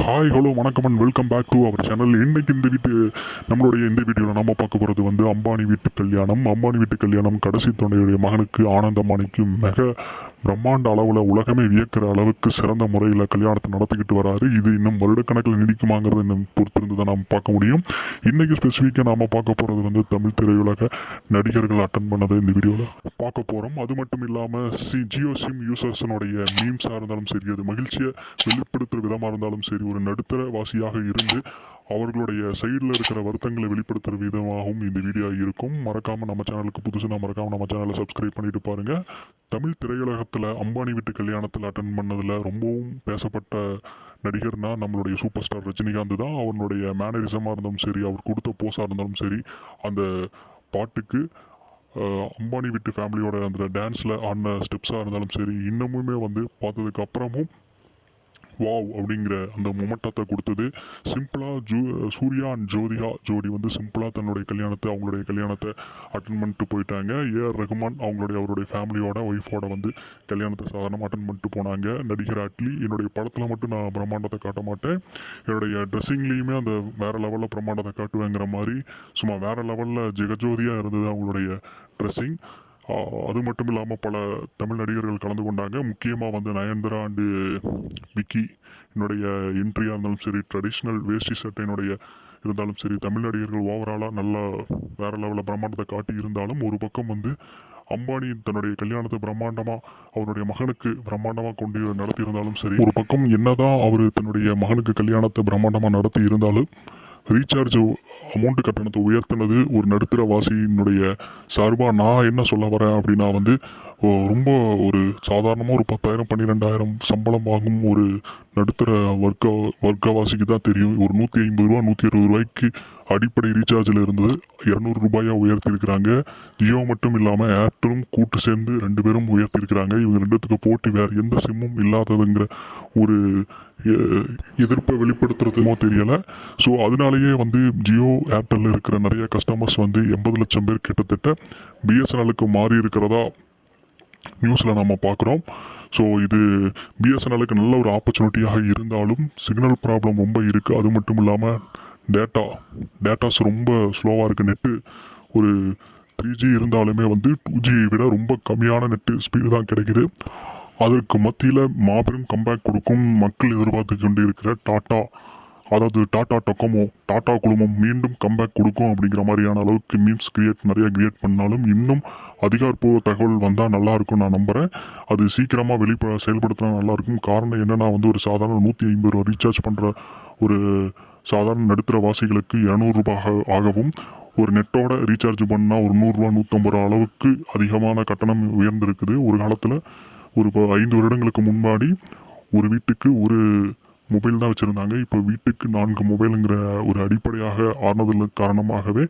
Hi hello வணக்கம் and welcome back to our channel இன்றைக்கு இந்த வீட்டு நம்மளுடைய இந்த வீடியோவில் நம்ம பார்க்க போகிறது வந்து அம்பானி வீட்டு கல்யாணம். அம்பானி வீட்டு கல்யாணம் கடைசி தொண்டையுடைய மகனுக்கு ஆனந்தமானிக்கும் அம்பானிக்கு மிக பிரம்மாண்ட அளவில் உலகமே வியக்கிற அளவுக்கு சிறந்த முறையில் கல்யாணத்தை நடத்திக்கிட்டு வராரு. இது இன்னும் வருடக்கணக்கில் நீடிக்குமாங்கிறது இன்னும் பொறுத்திருந்து தான் நாம் பார்க்க முடியும். இன்றைக்கி ஸ்பெசிஃபிக்காக நாம் பார்க்க போகிறது வந்து தமிழ் திரையுலக நடிகர்கள் அட்டன் பண்ணதை இந்த வீடியோவில் பார்க்க போகிறோம் அது மட்டும் இல்லாமல் சி ஜியோ சிம் யூசர்ஸனுடைய மீம்ஸாக இருந்தாலும் சரி அது மகிழ்ச்சியை வெளிப்படுத்துகிற விதமாக இருந்தாலும் சரி ஒரு நடுத்தர வாசியாக இருந்து அவர்களுடைய சைடில் இருக்கிற வருத்தங்களை வெளிப்படுத்துகிற விதமாகவும் இந்த வீடியோ இருக்கும். மறக்காமல் நம்ம சேனலுக்கு புதுசுனா மறக்காமல் நம்ம சேனலை சப்ஸ்கிரைப் பண்ணிட்டு பாருங்கள் தமிழ் திரையுலகத்தில் அம்பானி வீட்டு கல்யாணத்தில் அட்டன் பண்ணதில் ரொம்பவும் பேசப்பட்ட நடிகர்னா நம்மளுடைய சூப்பர் ஸ்டார் ரஜினிகாந்த் தான். அவனுடைய மேனரிசமாக இருந்தாலும் சரி அவர் கொடுத்த போஸாக இருந்தாலும் சரி அந்த பாட்டுக்கு அம்பானி வீட்டு ஃபேமிலியோட அந்த டான்ஸில் ஆடின ஸ்டெப்ஸாக இருந்தாலும் சரி இன்னமுமே வந்து பார்த்ததுக்கு அப்புறமும் வாவ் அப்படிங்கிற அந்த மொமெண்டத்தை கொடுத்தது. சிம்பிளாக ஜூ சூர்யா அண்ட் ஜோதிகா ஜோடி வந்து சிம்பிளாக தன்னுடைய கல்யாணத்தை அவங்களுடைய கல்யாணத்தை அட்டன் பண்ணிட்டு போயிட்டாங்க. ஏஆர் ரகுமான் அவங்களுடைய அவருடைய ஃபேமிலியோட ஒய்ஃபோட வந்து கல்யாணத்தை சாதாரணமாக அட்டன் பண்ணிட்டு போனாங்க. நடிகர் அட்லி என்னுடைய படத்தில் மட்டும் நான் பிரம்மாண்டத்தை காட்ட மாட்டேன். என்னுடைய ட்ரெஸ்ஸிங்லேயுமே அந்த வேறு லெவலில் பிரம்மாண்டத்தை காட்டுவேங்கிற மாதிரி சும்மா வேறு லெவலில் ஜெகஜோதியாக இருந்தது அவங்களுடைய ட்ரெஸ்ஸிங் அது மட்டும் இல்லாமல் பல தமிழ் நடிகர்கள் கலந்து கொண்டாங்க. முக்கியமாக வந்து நயன்தரா அண்டு விக்கி என்னுடைய என்ட்ரியாக இருந்தாலும் சரி ட்ரெடிஷ்னல் வேஷ்டி சட்டையினுடைய இருந்தாலும் சரி தமிழ் நடிகர்கள் ஓவராலாக நல்லா வேற லெவலில் பிரம்மாண்டத்தை காட்டி இருந்தாலும் ஒரு பக்கம் வந்து அம்பானி தன்னுடைய கல்யாணத்தை பிரம்மாண்டமாக அவருடைய மகனுக்கு பிரம்மாண்டமாக கொண்டு நடத்தியிருந்தாலும் சரி ஒரு பக்கம் என்னதான் அவர் தன்னுடைய மகனுக்கு கல்யாணத்தை பிரம்மாண்டமாக நடத்தி இருந்தாலும் ரீசார்ஜ் அமௌண்ட் கட்டணத்தை உயர்த்தினது ஒரு நடுத்தர வாசியினுடைய சார்பாக நான் என்ன சொல்ல வரேன் அப்படின்னா வந்து ரொம்ப ஒரு சாதாரணமாக ஒரு பத்தாயிரம் பன்னிரெண்டாயிரம் சம்பளம் வாங்கும் ஒரு நடுத்தர வர்க்க வர்க்கவாசிக்கு தான் தெரியும். ஒரு நூற்றி ஐம்பது ரூபா நூற்றி அறுபது ரூபாய்க்கு அடிப்படை ரீசார்ஜில் இருந்தது இரநூறு ரூபாயாக உயர்த்தியிருக்கிறாங்க. ஜியோ மட்டும் இல்லாமல் ஏர்டெலும் கூட்டு சேர்ந்து ரெண்டு பேரும் உயர்த்தியிருக்கிறாங்க. இவங்க ரெண்டுத்துக்கு போட்டி வேறு எந்த சிம்மும் இல்லாததுங்கிற ஒரு எ- எதிர்ப்பை வெளிப்படுத்துறதுமோ தெரியலை. ஸோ அதனாலேயே வந்து ஜியோ ஏர்டெல்ல இருக்கிற நிறைய கஸ்டமர்ஸ் வந்து எண்பது லட்சம் பேர் கிட்டத்தட்ட பிஎஸ்என்எலுக்கு மாறி இருக்கிறதா நியூஸில் நம்ம பார்க்குறோம் ஸோ இது பிஎஸ்என்எலுக்கு நல்ல ஒரு ஆப்பர்ச்சுனிட்டியாக இருந்தாலும் சிக்னல் ப்ராப்ளம் ரொம்ப இருக்குது அது மட்டும் இல்லாமல் டேட்டா டேட்டாஸ் ரொம்ப ஸ்லோவாக இருக்குது நெட்டு ஒரு த்ரீ ஜி இருந்தாலுமே வந்து டூ ஜியை விட ரொம்ப கம்மியான நெட்டு ஸ்பீடு தான் கிடைக்குது. அதற்கு மத்தியில் மாபெரும் கம்பேக் கொடுக்கும் மக்கள் எதிர்பார்த்து கொண்டு இருக்கிற டாட்டா அதாவது டாடா டொக்கமோ டாடா குழுமம் மீண்டும் கம்பேக் கொடுக்கும் அப்படிங்கிற மாதிரியான அளவுக்கு மீம்ஸ் கிரியேட் நிறைய கிரியேட் பண்ணாலும் இன்னும் அதிகாரப்பூர்வ தகவல் வந்தால் நல்லாயிருக்கும்னு நான் நம்புகிறேன் அது சீக்கிரமாக வெளிப்ப செயல்படுத்தினா நல்லாயிருக்கும் காரணம் என்னன்னா வந்து ஒரு சாதாரண நூற்றி ஐம்பது ரூபா ரீசார்ஜ் பண்ணுற ஒரு சாதாரண நடுத்தர வாசிகளுக்கு இரநூறுபா ஆகவும் ஒரு நெட்டோட ரீசார்ஜ் பண்ணால் ஒரு நூறுரூவா நூற்றம்பது ரூபா அளவுக்கு அதிகமான கட்டணம் உயர்ந்திருக்குது. ஒரு காலத்தில் ஒரு இப்போ ஐந்து வருடங்களுக்கு முன்னாடி ஒரு வீட்டுக்கு ஒரு மொபைல் தான் வச்சுருந்தாங்க. இப்போ வீட்டுக்கு நான்கு மொபைலுங்கிற ஒரு அடிப்படையாக ஆனதில் காரணமாகவே